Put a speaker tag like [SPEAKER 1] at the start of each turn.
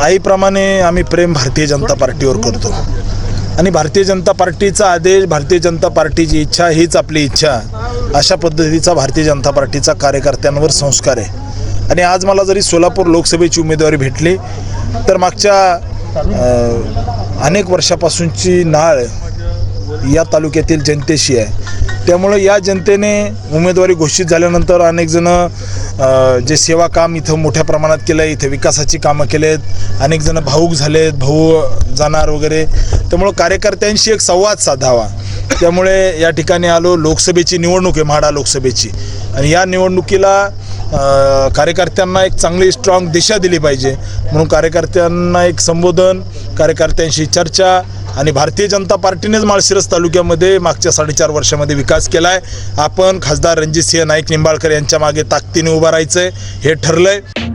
[SPEAKER 1] आईप्रमाणे आम्ही प्रेम भारतीय जनता पार्टीवर करतो. आणि भारतीय जनता पार्टीचा आदेश भारतीय जनता पार्टीची इच्छा हीच आपली इच्छा. अशा पद्धतीचा भारतीय जनता पार्टीचा कार्यकर्त्यांवर संस्कार आहे. आणि आज मला जरी सोलापूर लोकसभेची उमेदवारी भेटली तर मागच्या अनेक वर्षापासूनची नाळ या तालुक्यातील जनतेशी आहे. त्यामुळं या जनतेने उमेदवारी घोषित झाल्यानंतर अनेकजणं जे सेवा काम इथं मोठ्या प्रमाणात केलं आहे इथं विकासाची कामं केले आहेत अनेकजणं भाऊक झालेत भाऊ जाणार वगैरे. त्यामुळं कार्यकर्त्यांशी एक संवाद साधावा. त्यामुळे या ठिकाणी आलो लोकसभेची निवडणूक आहे म्हाडा लोकसभेची. आणि या निवडणुकीला कार्यकर्त्यांना एक चांगली स्ट्रॉंग दिशा दिली पाहिजे. म्हणून कार्यकर्त्यांना एक संबोधन कार्यकर्त्यांशी चर्चा आणि भारतीय जनता पार्टीनेच माळशिरस तालुक्यामध्ये मागच्या साडेचार वर्षामध्ये विकास केला आहे आपण खासदार रणजितसिंह नाईक निंबाळकर यांच्या मागे ताकदीने उभं राहायचं आहे हे ठरलं आहे